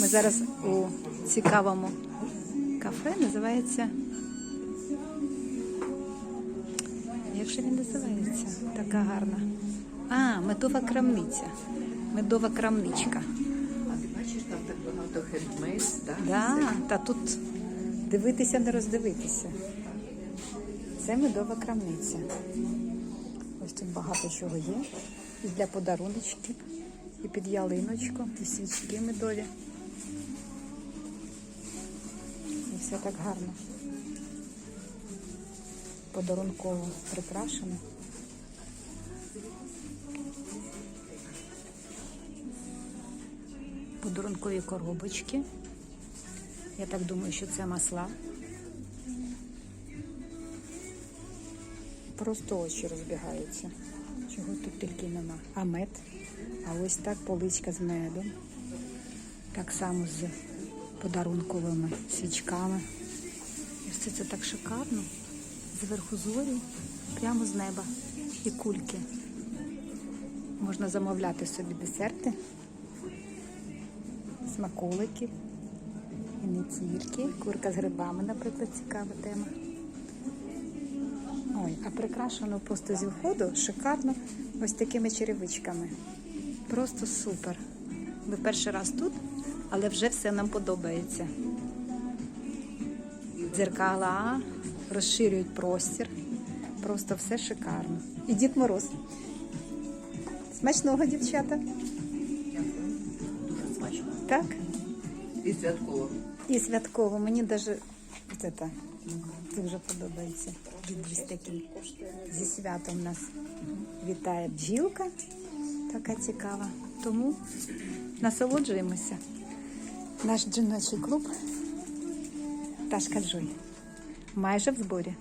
Ми зараз у цікавому кафе називається. Як же він називається? Така гарна. А, медова крамниця. Медова крамничка. А ти бачиш, там так багато хендмейд, так? Да, та тут дивитися, не роздивитися. Це медова крамниця. Ось тут багато чого є. І для подаруночків, і під ялиночку, і свічки медові. І все так гарно. Подарунково прикрашено. Подарункові коробочки. Я так думаю, що це масла. Просто очі розбігаються. Тільки нема. А мед. А ось так поличка з медом. Так само з подарунковими свічками. І все це так шикарно. Зверху зорі, прямо з неба. І кульки. Можна замовляти собі десерти, смаколики. І не тільки. Курка з грибами, наприклад, цікава тема. Ой, а прикрашено просто зі входу шикарно ось такими черевичками. Просто супер. Ми перший раз тут, але вже все нам подобається. Дзеркала розширюють простір. Просто все шикарно. І Дід Мороз. Смачного, дівчата. Дуже смачно. Так? І святково. І святково. Мені даже це дуже подобається. Дідусь такий зі святом нас вітає бджілка. Така цікава. Тому насолоджуємося. Наш жіночий клуб Ташка Джой. Майже в зборі.